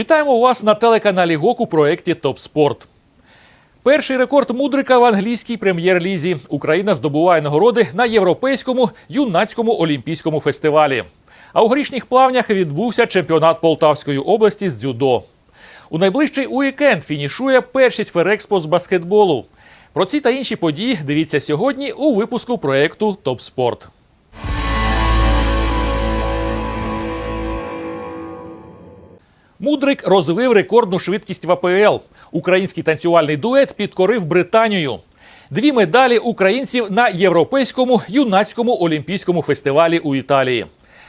Вітаємо вас на телеканалі ГОК у проєкті Топ Спорт. Перший рекорд мудрика в англійській прем'єр-лізі. Україна здобуває нагороди на європейському юнацькому олімпійському фестивалі. А у горішніх плавнях відбувся чемпіонат Полтавської області з дзюдо. У найближчий уікенд фінішує першість Ферекспо з баскетболу. Про ці та інші події дивіться сьогодні у випуску проєкту Топ Спорт. Мудрик розвив рекордну швидкість в АПЛ. Український танцювальний дует підкорив Британію. Дві медалі українців на європейському юнацькому олімпійському фестивалі у Італії.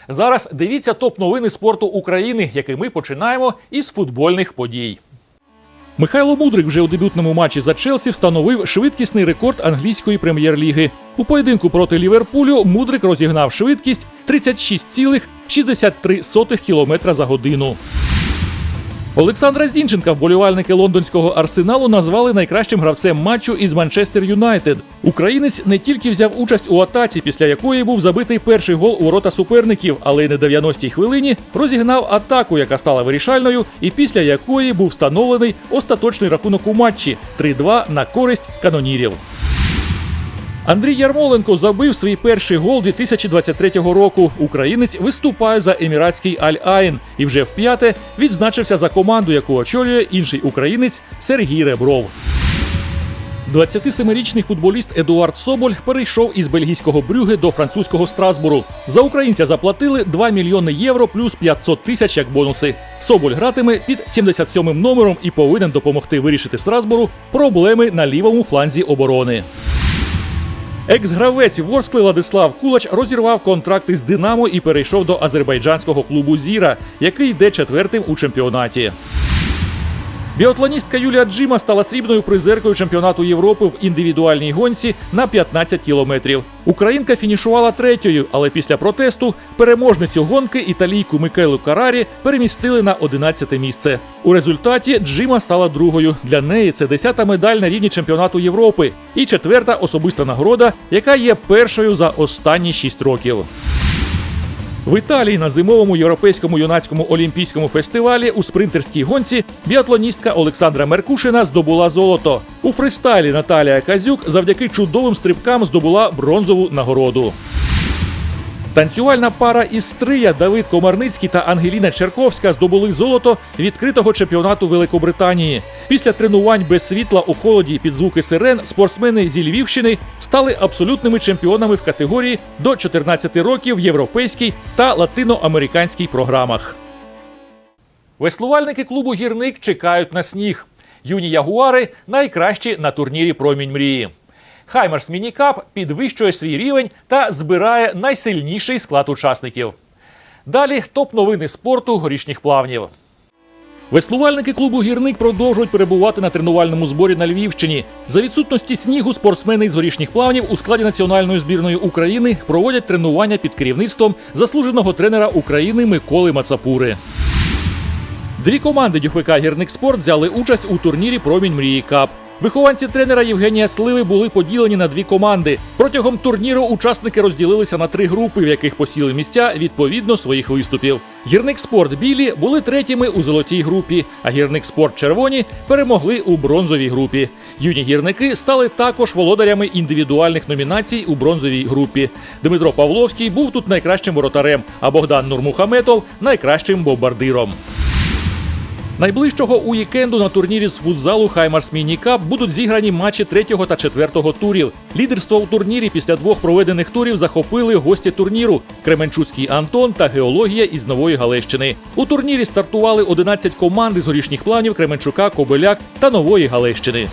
Зараз дивіться топ новини спорту України, які ми починаємо із футбольних подій. Михайло Мудрик вже у дебютному матчі за Челсі встановив швидкісний рекорд англійської прем'єр-ліги. У поєдинку проти Ліверпулю Мудрик розігнав швидкість 36,63 км за годину. Олександра Зінченка вболівальники лондонського арсеналу назвали найкращим гравцем матчу із Манчестер Юнайтед. Українець не тільки взяв участь у атаці, після якої був забитий перший гол у ворота суперників, але й на 90-й хвилині розігнав атаку, яка стала вирішальною, і після якої був встановлений остаточний рахунок у матчі 3-2 на користь канонірів. Андрій Ярмоленко забив свій перший гол 2023 року. Українець виступає за еміратський Аль-Айн і вже вп'яте відзначився за команду, яку очолює інший українець Сергій Ребров. 27-річний футболіст Едуард Соболь перейшов із бельгійського Брюге до французького Страсбуру. За українця заплатили 2 мільйони євро плюс 500 тисяч як бонуси. Соболь гратиме під 77-м номером і повинен допомогти вирішити Страсбуру проблеми на лівому фланзі оборони. Екс-гравець Ворскли Владислав Кулач розірвав контракт із Динамо і перейшов до азербайджанського клубу Зіра, який йде четвертим у чемпіонаті. Біатлоністка Юлія Джима стала срібною призеркою чемпіонату Європи в індивідуальній гонці на 15 кілометрів. Українка фінішувала третьою, але після протесту переможницю гонки італійку Микелу Карарі перемістили на 11 місце. У результаті Джима стала другою. Для неї це 10-та медаль на рівні чемпіонату Європи і четверта особиста нагорода, яка є першою за останні 6 років. В Італії на зимовому європейському юнацькому олімпійському фестивалі у спринтерській гонці біатлоністка Олександра Меркушина здобула золото. У фристайлі Наталія Казюк завдяки чудовим стрибкам здобула бронзову нагороду. Танцювальна пара із Стрия Давид Комарницький та Ангеліна Черковська здобули золото відкритого чемпіонату Великобританії. Після тренувань без світла у холоді під звуки сирен спортсмени зі Львівщини стали абсолютними чемпіонами в категорії до 14 років в європейській та латиноамериканській програмах. Веслувальники клубу Гірник чекають на сніг. Юні ягуари найкращі на турнірі Промінь мрії. Хаймерс Мінікап підвищує свій рівень та збирає найсильніший склад учасників. Далі топ новини спорту горішніх плавнів. Веслувальники клубу Гірник продовжують перебувати на тренувальному зборі на Львівщині. За відсутності снігу спортсмени із горішніх плавнів у складі національної збірної України проводять тренування під керівництвом заслуженого тренера України Миколи Мацапури. Дві команди Дюхвика Гірник Спорт взяли участь у турнірі Промінь мрії Кап. Вихованці тренера Євгенія Сливи були поділені на дві команди. Протягом турніру учасники розділилися на три групи, в яких посіли місця відповідно своїх виступів. Гірник спорт білі були третіми у золотій групі, а гірник спорт червоні перемогли у бронзовій групі. Юні гірники стали також володарями індивідуальних номінацій у бронзовій групі. Дмитро Павловський був тут найкращим воротарем, а Богдан Нурмухаметов найкращим бомбардиром. Найближчого уікенду на турнірі з футзалу Хаймарс Мінікап будуть зіграні матчі третього та четвертого турів. Лідерство у турнірі після двох проведених турів захопили гості турніру Кременчуцький Антон та Геологія із Нової Галещини. У турнірі стартували 11 команд із горішніх планів Кременчука, Кобеляк та Нової Галещини.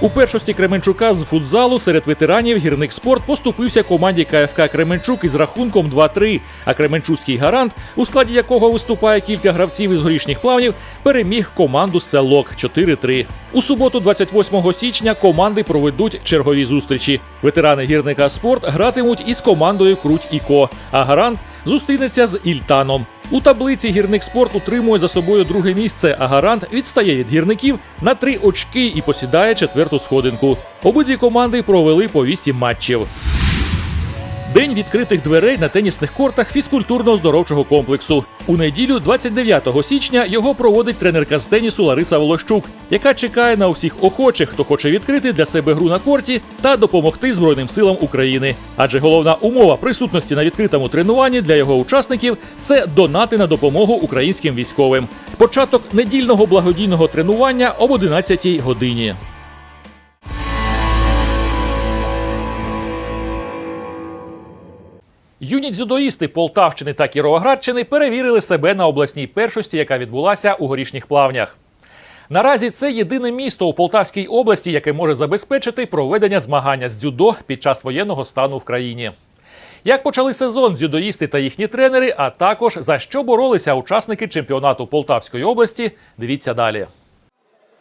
У першості Кременчука з футзалу серед ветеранів гірник спорт поступився команді КФК Кременчук із рахунком 2-3, а Кременчуцький гарант, у складі якого виступає кілька гравців із горішніх плавнів, переміг команду Селок 4-3. У суботу, 28 січня, команди проведуть чергові зустрічі. Ветерани гірника спорт гратимуть із командою Круть і Ко, а гарант зустрінеться з Ільтаном. У таблиці гірник спорт утримує за собою друге місце, а гарант відстає від гірників на три очки і посідає четверту сходинку. Обидві команди провели по вісім матчів. День відкритих дверей на тенісних кортах фізкультурно-оздоровчого комплексу. У неділю, 29 січня, його проводить тренерка з тенісу Лариса Волощук, яка чекає на усіх охочих, хто хоче відкрити для себе гру на корті та допомогти Збройним силам України. Адже головна умова присутності на відкритому тренуванні для його учасників це донати на допомогу українським військовим. Початок недільного благодійного тренування об 11 годині. Юні дзюдоїсти Полтавщини та Кіровоградщини перевірили себе на обласній першості, яка відбулася у горішніх плавнях. Наразі це єдине місто у Полтавській області, яке може забезпечити проведення змагання з дзюдо під час воєнного стану в країні. Як почали сезон дзюдоїсти та їхні тренери, а також за що боролися учасники чемпіонату Полтавської області, дивіться далі.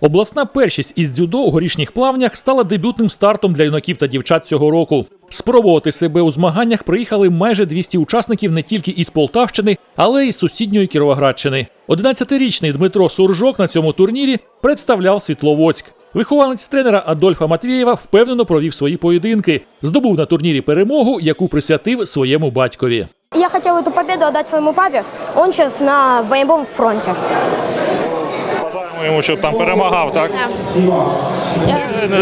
Обласна першість із дзюдо у горішніх плавнях стала дебютним стартом для юнаків та дівчат цього року. Спробувати себе у змаганнях приїхали майже 200 учасників не тільки із Полтавщини, але й з сусідньої Кіровоградщини. 11-річний Дмитро Суржок на цьому турнірі представляв Світловодськ. Вихованець тренера Адольфа Матвєєва впевнено провів свої поєдинки, здобув на турнірі перемогу, яку присвятив своєму батькові. Я хотел эту победу отдать своему папе. Он сейчас на боевом фронте. Йому, щоб там перемагав, так?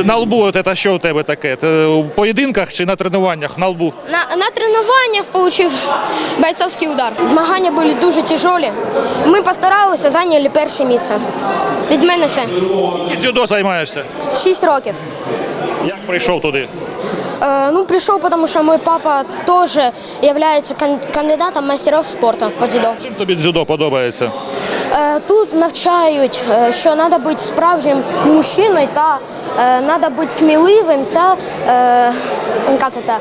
На лбу, от це що у тебе таке? Це у поєдинках чи на тренуваннях? На лбу. На, на тренуваннях получив бойцовський удар. Змагання були дуже тяжелі. Ми постаралися, зайняли перше місце. Від мене все. І дзюдо займаєшся. Шість років. Як прийшов туди? Е, ну, прийшов, тому що мій папа теж є кандидатом майстерів спорту по дзюдо. Чим тобі дзюдо подобається? Е, Тут навчають, е, що треба бути справжнім мужчиною та треба бути сміливим та як це, та,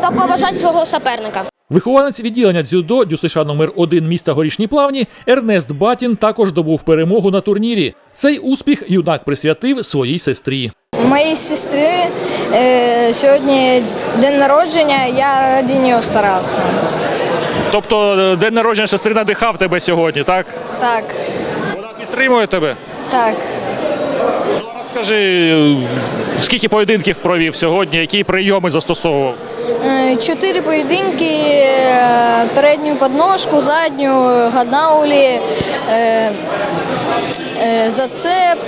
та поважати свого суперника. Вихованець відділення дзюдо ДЮСШ номер 1 міста Горішні Плавні Ернест Батін також добув перемогу на турнірі. Цей успіх юнак присвятив своїй сестрі. У моєї сестри е, сьогодні день народження, я раді нього старався. Тобто е, день народження сестри надихав тебе сьогодні, так? Так, Вона підтримує тебе. так. Е, скільки поєдинків провів сьогодні, які прийоми застосовував? Е, Чотири поєдинки, е, передню подножку, задню, гаднаулі, е, зацеп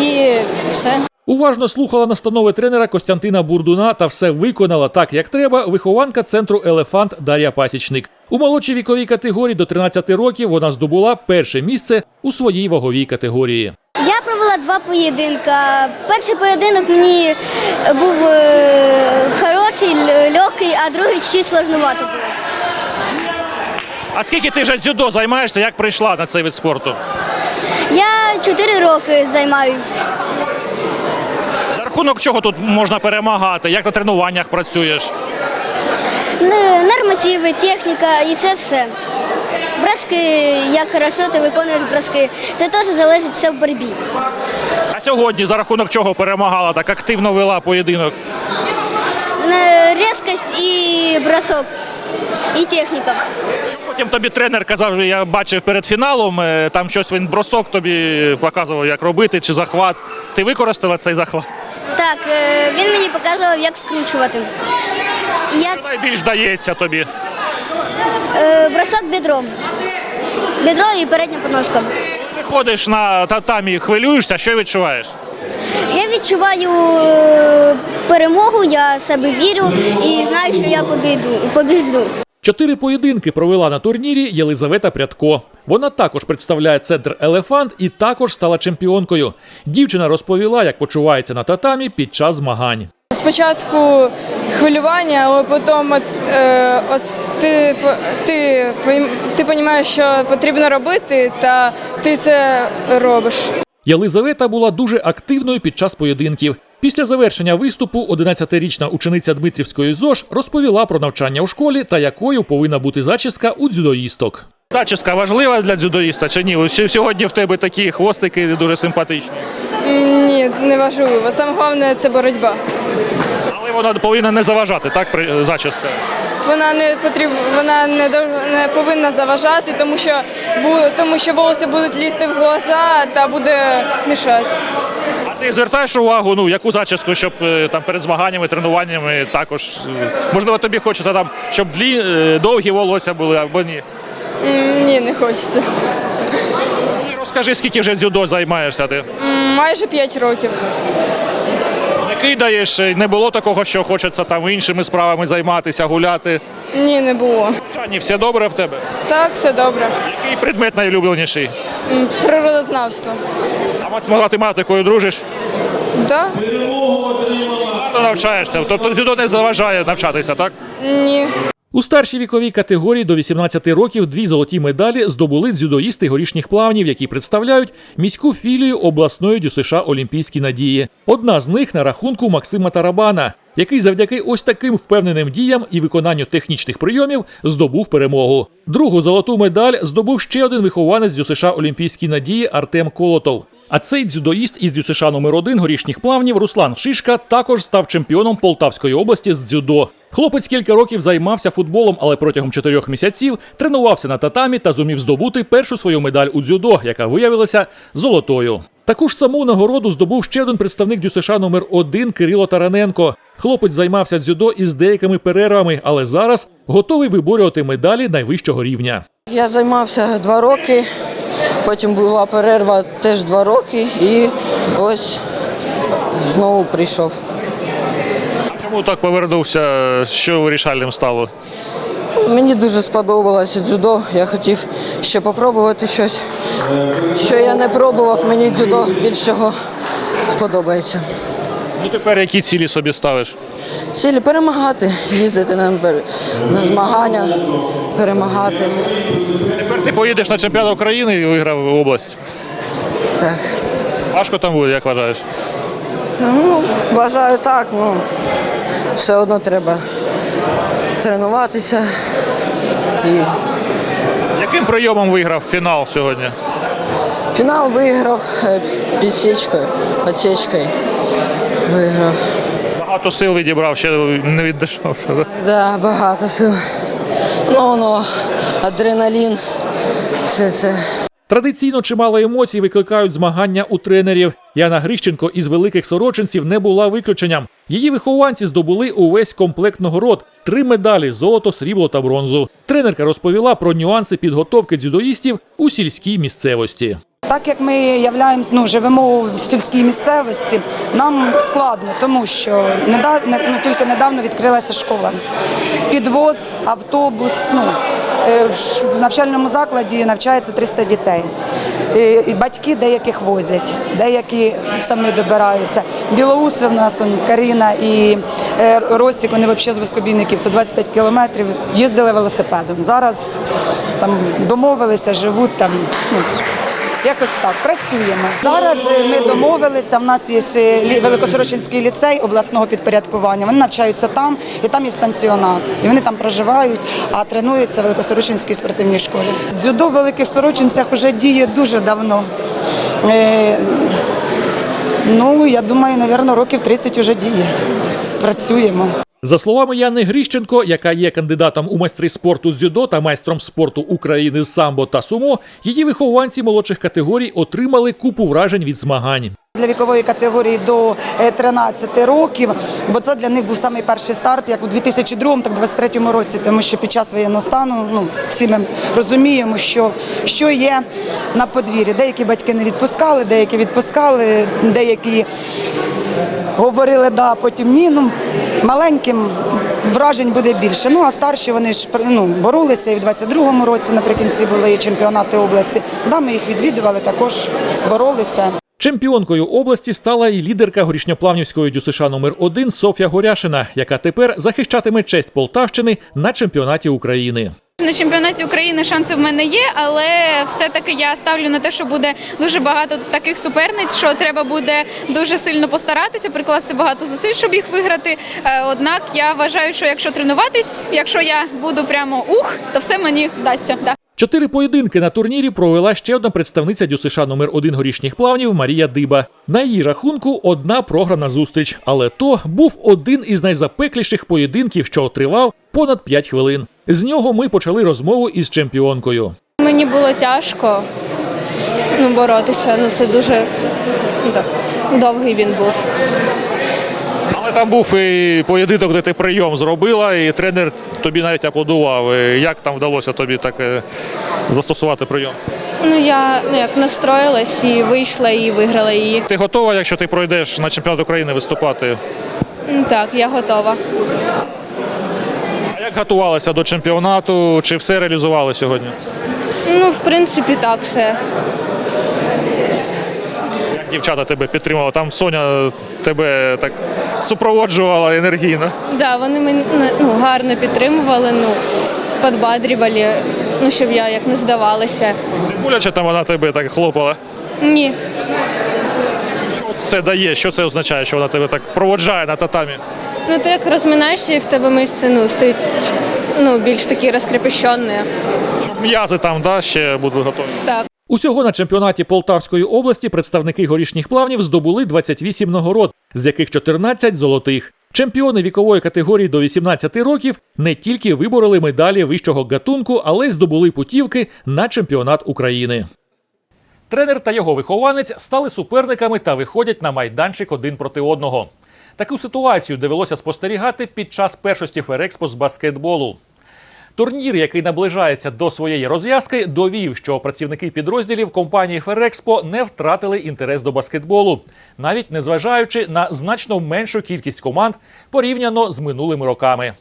і все. Уважно слухала настанови тренера Костянтина Бурдуна та все виконала так, як треба. Вихованка центру Елефант Дар'я Пасічник. У молодшій віковій категорії до 13 років вона здобула перше місце у своїй ваговій категорії. Два поєдинка. Перший поєдинок мені був е, хороший, легкий, а другий чуть сложновато було. А скільки ти вже дзюдо займаєшся? Як прийшла на цей вид спорту? Я чотири роки займаюсь. За рахунок чого тут можна перемагати? Як на тренуваннях працюєш? Нормативи, техніка і це все. Броски, як хорошо ти виконуєш броски. Це теж залежить все в боротьбі. А сьогодні за рахунок чого перемагала, так активно вела поєдинок? Н- Різкость і бросок, і техніка. Потім тобі тренер казав, я бачив перед фіналом, е, там щось він бросок тобі показував, як робити, чи захват. Ти використала цей захват? Так, е, він мені показував, як скручувати. Я Найбільш дається тобі. Е, бросок бедром. Бедро і передня подножка. Ти ходиш на татамі, хвилюєшся, що відчуваєш? Я відчуваю е, перемогу, я себе вірю і знаю, що я побіду, побіжду. Чотири поєдинки провела на турнірі Єлизавета Прядко. Вона також представляє центр Елефант і також стала чемпіонкою. Дівчина розповіла, як почувається на татамі під час змагань. Спочатку хвилювання, але потім от, е, от ти, ти, ти розумієш, що потрібно робити, та ти це робиш. Єлизавета була дуже активною під час поєдинків. Після завершення виступу 11-річна учениця Дмитрівської ЗОЖ розповіла про навчання у школі та якою повинна бути зачіска у дзюдоїсток. Зачіска важлива для дзюдоїста чи ні? Сьогодні в тебе такі хвостики дуже симпатичні. Ні, не важливо. Саме головне це боротьба. Але вона повинна не заважати, так, зачіска? Вона не потріб, вона не не повинна заважати, тому що тому що волоси будуть лізти в глаза та буде мішати. А А ти звертаєш увагу, ну яку зачіску, щоб е, там перед змаганнями, тренуваннями також е, можливо тобі хочеться там, щоб длі, е, довгі волосся були або ні. Ні, не хочеться. Ну, Розкажи, скільки вже дзюдо займаєшся ти? Майже 5 років. Не кидаєш, е, не було такого, що хочеться там іншими справами займатися, гуляти. Ні, не було. Чані, все добре в тебе? Так, все добре. Який предмет найулюбленіший? М, Природознавство. А з математикою дружиш? Так? Гарно навчаєшся. Тобто дзюдо не заважає навчатися, так? Ні. У старшій віковій категорії до 18 років дві золоті медалі здобули дзюдоїсти горішніх плавнів, які представляють міську філію обласної ДЮСШ Олімпійські надії. Одна з них на рахунку Максима Тарабана, який завдяки ось таким впевненим діям і виконанню технічних прийомів здобув перемогу. Другу золоту медаль здобув ще один вихованець ДЮСШ Олімпійські надії Артем Колотов. А цей дзюдоїст із ДЮСШ номер 1 горішніх плавнів Руслан Шишка також став чемпіоном Полтавської області з дзюдо. Хлопець кілька років займався футболом, але протягом чотирьох місяців тренувався на татамі та зумів здобути першу свою медаль у дзюдо, яка виявилася золотою. Таку ж саму нагороду здобув ще один представник ДЮСШ номер 1 Кирило Тараненко. Хлопець займався дзюдо із деякими перервами, але зараз готовий виборювати медалі найвищого рівня. Я займався два роки, потім була перерва теж два роки і ось знову прийшов. Чому так повернувся? Що вирішальним стало? Мені дуже сподобалося дзюдо. Я хотів ще попробувати щось. Що я не пробував, мені дзюдо більш всього сподобається. Ну тепер які цілі собі ставиш? Цілі перемагати, їздити на, на змагання, перемагати. Ти поїдеш на чемпіонат України і виграв область. Так. Важко там буде, як вважаєш? Ну, вважаю так, ну все одно треба тренуватися і Яким прийомом виграв фінал сьогодні? Фінал виграв е, підсічкою, підсічкою. Виграв. Багато сил відібрав, ще не віддишався. Да? Да, багато сил. Ну, ну, адреналін, все це. Традиційно чимало емоцій викликають змагання у тренерів. Яна Грищенко із великих сорочинців не була виключенням. Її вихованці здобули увесь комплект нагород: три медалі золото, срібло та бронзу. Тренерка розповіла про нюанси підготовки дзюдоїстів у сільській місцевості. Так як ми являємось, ну, живемо в сільській місцевості, нам складно, тому що недавна ну, тільки недавно відкрилася школа. Підвоз, автобус. Ну, в навчальному закладі навчається 300 дітей. Е, І батьки деяких возять, деякі самі добираються. Білоуси в нас Каріна і е, Ростік, вони взагалі з Воскобійників, це 25 кілометрів, їздили велосипедом. Зараз там домовилися, живуть там. Ну, Якось так працюємо. Зараз е, ми домовилися. В нас є е, Великосорочинський ліцей обласного підпорядкування. Вони навчаються там, і там є пансіонат. І вони там проживають, а тренуються в Великосорочинській спортивній школі. Дзюдо в Великих Сорочинцях вже діє дуже давно. Е, ну, я думаю, напевно, років 30 вже діє. Працюємо. За словами Яни Гріщенко, яка є кандидатом у майстри спорту з дзюдо та майстром спорту України з самбо та сумо, її вихованці молодших категорій отримали купу вражень від змагань. Для вікової категорії до е, 13 років, бо це для них був самий перший старт, як у 2002, так і 2023 році, тому що під час воєнного стану ну всі ми розуміємо, що, що є на подвір'ї. Деякі батьки не відпускали, деякі відпускали, деякі говорили да, потім ні. Ну маленьким вражень буде більше. Ну а старші вони ж ну, боролися і в 22-му році наприкінці були чемпіонати області. Да, ми їх відвідували, також боролися. Чемпіонкою області стала і лідерка горішньоплавнівської ДЮСШ номер 1 Софія Горяшина, яка тепер захищатиме честь Полтавщини на чемпіонаті України. На чемпіонаті України шанси в мене є, але все-таки я ставлю на те, що буде дуже багато таких суперниць, що треба буде дуже сильно постаратися, прикласти багато зусиль, щоб їх виграти. Е, Однак я вважаю, що якщо тренуватись, якщо я буду прямо ух, то все мені вдасться. Да. Чотири поєдинки на турнірі провела ще одна представниця ДЮСШ номер 1 горішніх плавнів Марія Диба. На її рахунку одна програна зустріч, але то був один із найзапекліших поєдинків, що тривав понад 5 хвилин. З нього ми почали розмову із чемпіонкою. Мені було тяжко ну, боротися. Ну, це дуже ну, так, довгий він був. Там був і поєдинок, де ти прийом зробила, і тренер тобі навіть аплодував. Е, Як там вдалося тобі так е, застосувати прийом? Ну я ну, як настроїлась і вийшла і виграла її. Ти готова, якщо ти пройдеш на чемпіонат України виступати? Так, я готова. А як готувалася до чемпіонату? Чи все реалізували сьогодні? Ну, в принципі, так все. Дівчата тебе підтримували? Там Соня тебе так супроводжувала енергійно. Да, вони мене ну, гарно підтримували, ну, підбадрювали, ну, щоб я як не здавалася. Не боляче там вона тебе так хлопала. Ні. Що це дає? Що це означає, що вона тебе так проводжає на татамі? Ну, ти як розминаєшся і в тебе мишці ну, стають ну, більш такі розкрепощені. Щоб м'язи там да, ще будуть готові. Так. Усього на чемпіонаті Полтавської області представники горішніх плавнів здобули 28 нагород, з яких 14 золотих. Чемпіони вікової категорії до 18 років не тільки вибороли медалі вищого гатунку, але й здобули путівки на чемпіонат України. Тренер та його вихованець стали суперниками та виходять на майданчик один проти одного. Таку ситуацію довелося спостерігати під час першості Ферекспо з баскетболу. Турнір, який наближається до своєї розв'язки, довів, що працівники підрозділів компанії Ферекспо не втратили інтерес до баскетболу, навіть незважаючи на значно меншу кількість команд порівняно з минулими роками.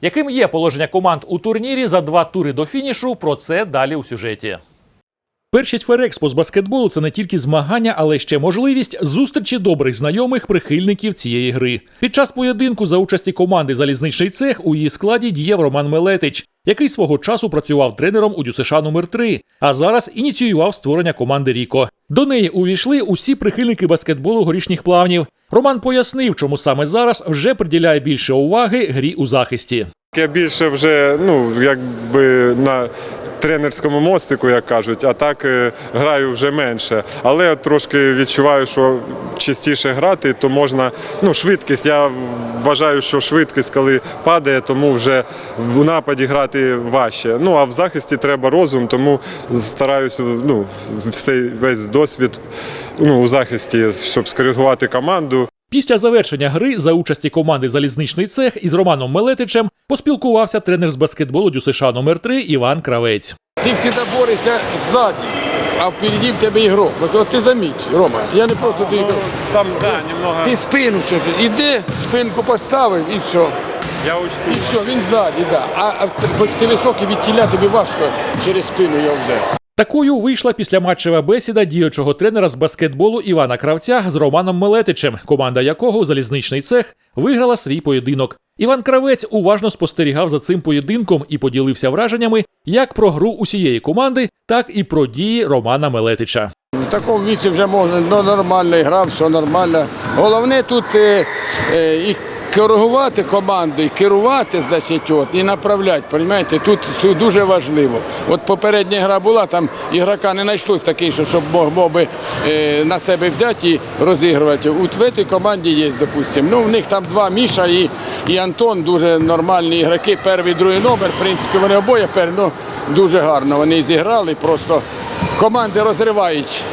Яким є положення команд у турнірі за два тури до фінішу? Про це далі у сюжеті. Першість Ферекспо з баскетболу це не тільки змагання, але ще можливість зустрічі добрих знайомих прихильників цієї гри. Під час поєдинку за участі команди Залізничний цех у її складі діяв Роман Мелетич, який свого часу працював тренером у ДЮСШ номер 3 а зараз ініціював створення команди Ріко. До неї увійшли усі прихильники баскетболу горішніх плавнів. Роман пояснив, чому саме зараз вже приділяє більше уваги грі у захисті. Я більше вже ну якби на тренерському мостику, як кажуть, а так е, граю вже менше. Але трошки відчуваю, що частіше грати, то можна. Ну, швидкість. Я вважаю, що швидкість, коли падає, тому вже в нападі грати важче. Ну а в захисті треба розум, тому стараюся ну, все весь досвід ну, у захисті, щоб скоригувати команду. Після завершення гри за участі команди Залізничний цех із Романом Мелетичем поспілкувався тренер з баскетболу ДЮСШ номер 3 Іван Кравець. Ты всегда борешься сзади, а впереди в тебе игрок. Вот, вот ты заметь, Рома, я не просто ты игрок. Там да, немного. Ти спину що ти. Іди, спинку поставив і все. Я І учту. все, він ззаді, да. А, хоч ти високий, від тіля тобі важко через спину його взяти. Такою вийшла післяматчева бесіда діючого тренера з баскетболу Івана Кравця з Романом Мелетичем, команда якого залізничний цех виграла свій поєдинок. Іван Кравець уважно спостерігав за цим поєдинком і поділився враженнями як про гру усієї команди, так і про дії Романа Мелетича. В такому віці вже можна ну, нормально грав, все нормально. Головне тут е, е, і коригувати команду, і керувати, значить, от, і направляти. Розумієте? Тут це дуже важливо. От попередня гра була, там ігрока не знайшлось такий, що щоб мог, мог би е, на себе взяти і розігрувати. В цій команді є, допустимо. Ну, в них там два Міша і, і Антон дуже нормальні ігроки. Перший, другий номер. В принципі, вони обоє пер, ну, дуже гарно. Вони зіграли, просто команди розривають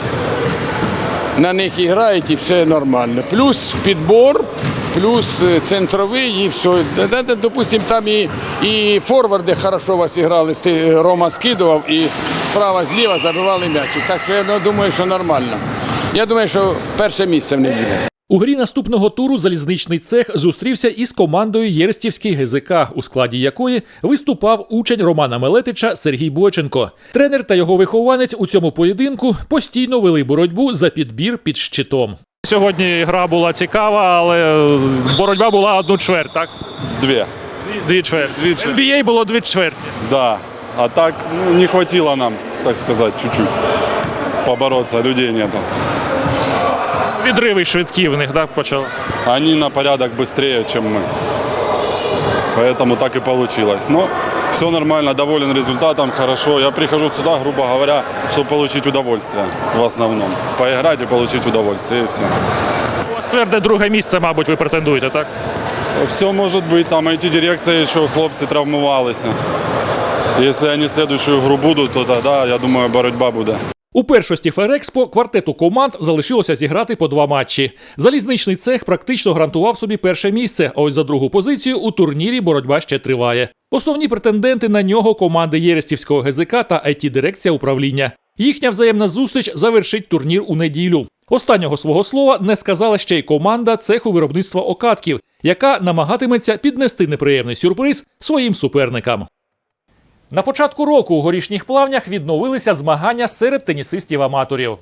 на них і грають, і все нормально. Плюс підбор, плюс е, центровий, і все. Да, да, да, Допустим, там і, і форварди хорошо вас грали, Рома скидував і справа, зліва забивали м'ячі. Так що я ну, думаю, що нормально. Я думаю, що перше місце в них буде. У грі наступного туру залізничний цех зустрівся із командою Єрстівський ГЗК, у складі якої виступав учень Романа Мелетича Сергій Бойченко. Тренер та його вихованець у цьому поєдинку постійно вели боротьбу за підбір під щитом. Сьогодні гра була цікава, але боротьба була одну чверть, так? Две, Дві чверті. Дві чверті. NBA було дві чверті. да. А так ну, не хватило нам, так сказать, чуть-чуть побороться, людей нету. Відриви швидкі в них так, почали. Они на порядок быстрее, чем мы. Поэтому так и получилось. Но все нормально, доволен результатом, хорошо. Я прихожу сюда, грубо говоря, чтобы получить удовольствие в основном. Поиграть и получить удовольствие, и все. У вас тверде друге місце, мабуть, ви претендуєте, так? Все может быть, там эти дирекции еще хлопцы травмувалися. Если они следующую игру будут, то тогда, я думаю, боротьба буде. У першості Ферекспо квартету команд залишилося зіграти по два матчі. Залізничний цех практично гарантував собі перше місце, а ось за другу позицію у турнірі боротьба ще триває. Основні претенденти на нього команди Єрестівського ГЗК та it дирекція управління. Їхня взаємна зустріч завершить турнір у неділю. Останнього свого слова не сказала ще й команда цеху виробництва окатків, яка намагатиметься піднести неприємний сюрприз своїм суперникам. На початку року у горішніх плавнях відновилися змагання серед тенісистів-аматорів.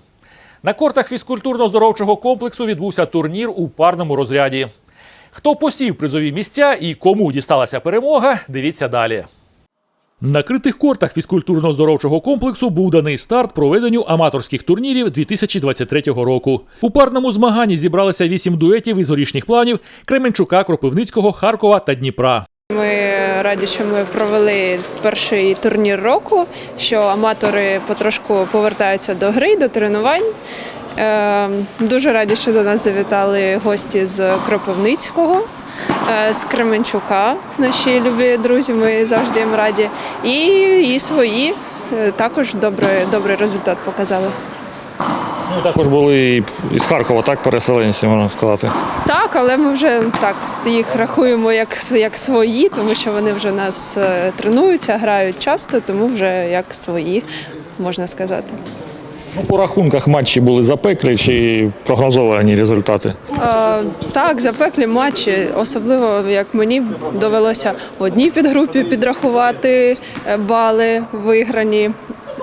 На кортах фізкультурно-здоровчого комплексу відбувся турнір у парному розряді. Хто посів призові місця і кому дісталася перемога, дивіться далі. На критих кортах фізкультурно-здоровчого комплексу був даний старт проведенню аматорських турнірів 2023 року. У парному змаганні зібралися вісім дуетів із горішніх планів Кременчука, Кропивницького, Харкова та Дніпра. Ми раді, що ми провели перший турнір року, що аматори потрошку повертаються до гри, до тренувань. Е, Дуже раді, що до нас завітали гості з Кропивницького, е, з Кременчука, наші любі друзі, ми завжди їм раді. І, і свої е, також добрий, добрий результат показали. Ну, також були із Харкова, так, переселенці, можна сказати. Так, але ми вже так їх рахуємо як, як свої, тому що вони вже нас е, тренуються, грають часто, тому вже як свої, можна сказати. Ну, по рахунках матчі були запеклі чи прогнозовані результати. Е, так, запеклі матчі, особливо як мені довелося в одній підгрупі підрахувати е, бали виграні.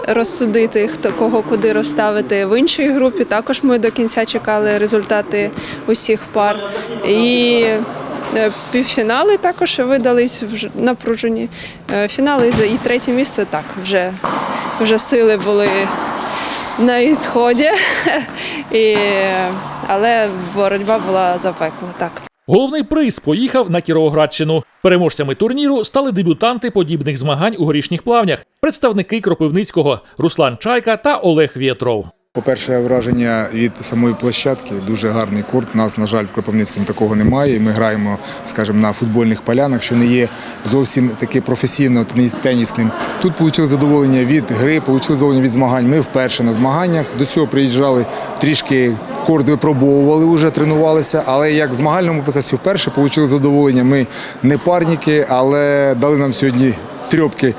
Розсудити, хто кого куди розставити в іншій групі. Також ми до кінця чекали результати усіх пар. І е, півфінали також видались вже напружені. Е, Фінали і третє місце так вже, вже сили були на ісході. І, але боротьба була запекла. Так. Головний приз поїхав на Кіровоградщину. Переможцями турніру стали дебютанти подібних змагань у горішніх плавнях, представники Кропивницького Руслан Чайка та Олег Вєтров. По-перше, враження від самої площадки дуже гарний корт. Нас, на жаль, в Кропивницькому такого немає. Ми граємо, скажімо, на футбольних полянах, що не є зовсім таки професійно тені- тенісним. Тут отримали задоволення від гри, отримали задоволення від змагань. Ми вперше на змаганнях. До цього приїжджали трішки. Корт випробовували вже, тренувалися, але як в змагальному процесі вперше отримали задоволення. Ми не парники, але дали нам сьогодні трьопки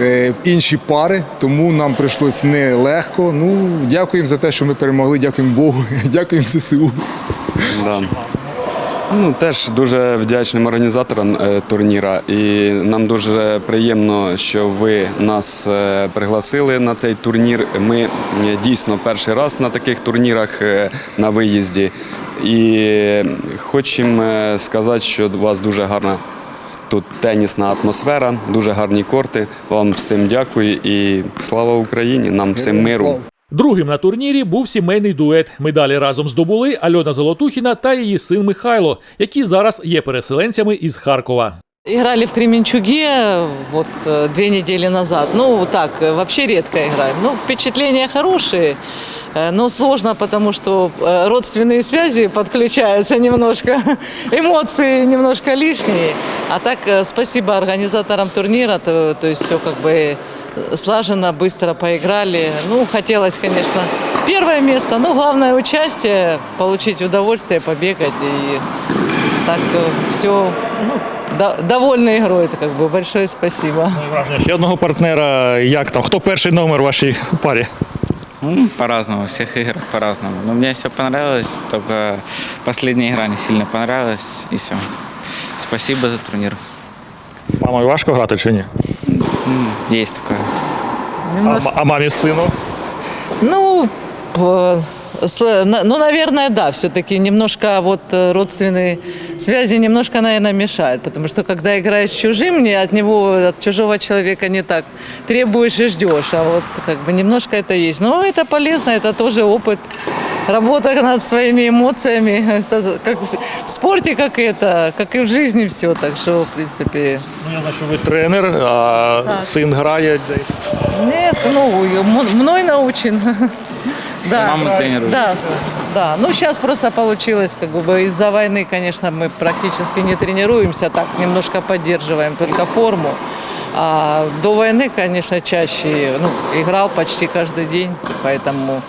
е, інші пари, тому нам прийшлось нелегко. Ну, дякуємо за те, що ми перемогли, дякуємо Богу, дякуємо ЗСУ. Да. Ну, теж дуже вдячним організаторам е, турніра. І нам дуже приємно, що ви нас е, пригласили на цей турнір. Ми дійсно перший раз на таких турнірах на виїзді. І хочемо сказати, що у вас дуже гарна тут тенісна атмосфера, дуже гарні корти. Вам всім дякую і слава Україні! Нам всім миру. Другим на турнірі був сімейний дует. Медалі разом здобули Альона Золотухіна та її син Михайло, які зараз є переселенцями із Харкова. Играли в Кременчуге вот э, две недели назад. Ну, так, э, вообще редко играем. Ну, впечатления хорошие, э, Но сложно, потому что э, родственные связи подключаются немножко, эмоции немножко лишние. А так, э, спасибо организаторам турнира, то, то есть все как бы э, слаженно, быстро поиграли. Ну, хотелось, конечно, первое место, но главное участие, получить удовольствие, побегать и так все ну, до- довольны игрой. Это как бы большое спасибо. Враження ще одного партнера. Як там? Хто перший номер в вашій парі? Ну, по-разному, всех игр по-разному. Но мне все понравилось, только последняя игра не сильно понравилась, и все. Спасибо за турнир. Мамою важко грати чи ні? Есть такое. А, м- а мамі з? Ну, по- ну, наверное, да, все-таки немножко вот э, родственные связи немножко, наверное, мешают, потому что когда играешь с чужим, не от него, от чужого человека не так требуешь и ждешь, а вот как бы немножко это есть. Но это полезно, это тоже опыт, работа над своими эмоциями, Это как в в спорте, как это, как и в жизни все, так что, в принципе, Ну, я знаю, що ви тренер, а Так. син грає десь. Нет, ну, м- мной научен. Да, Мама тренирует. да, с- да. Ну, сейчас просто получилось, как бы из-за войны, конечно, мы практически не тренируемся, так немножко поддерживаем только форму. А до войны, конечно, чаще, ну, играл почти каждый день, поэтому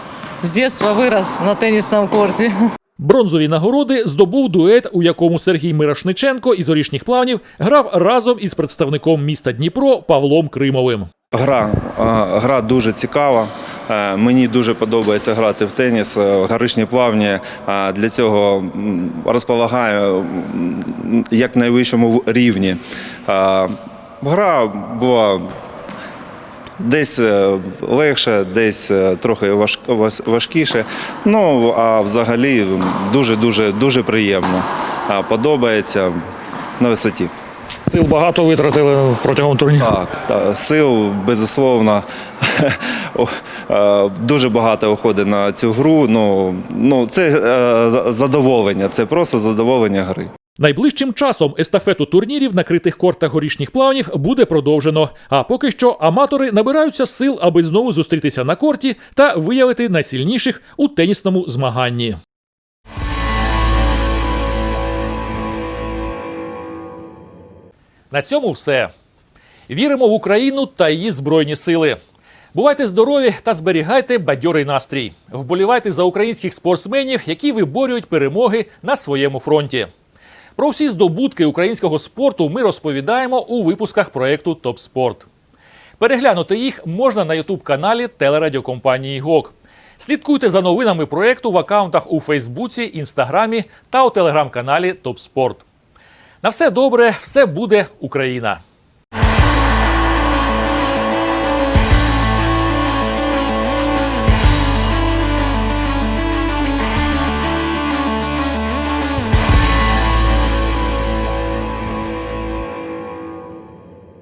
с детства вырос на теннисном корте. Бронзові нагороди здобув дует, у якому Сергій Мирошниченко із горішніх плавнів грав разом із представником міста Дніпро Павлом Кримовим. Гра, а, гра дуже цікава. Е, Мені дуже подобається грати в теніс. Е, плавні для цього м, розполагає як найвищому рівні. Гра була десь е, легше, десь е, трохи важ- важ- важкіше. Ну а взагалі дуже-дуже дуже приємно. Подобається на висоті. Сил багато витратили протягом турніру. Так, та, сил, безусловно. Е, Дуже багато уходить на цю гру. Ну, ну це е, задоволення, це просто задоволення гри. Найближчим часом естафету турнірів на критих кортах горішніх плавнів буде продовжено. А поки що аматори набираються сил, аби знову зустрітися на корті та виявити найсильніших у тенісному змаганні. На цьому все. Віримо в Україну та її збройні сили. Бувайте здорові та зберігайте бадьорий настрій. Вболівайте за українських спортсменів, які виборюють перемоги на своєму фронті. Про всі здобутки українського спорту ми розповідаємо у випусках проєкту Топ Спорт. Переглянути їх можна на ютуб-каналі телерадіокомпанії ГОК. Слідкуйте за новинами проєкту в аккаунтах у Фейсбуці, Інстаграмі та у телеграм-каналі Топ Спорт. На все добре, все буде Україна!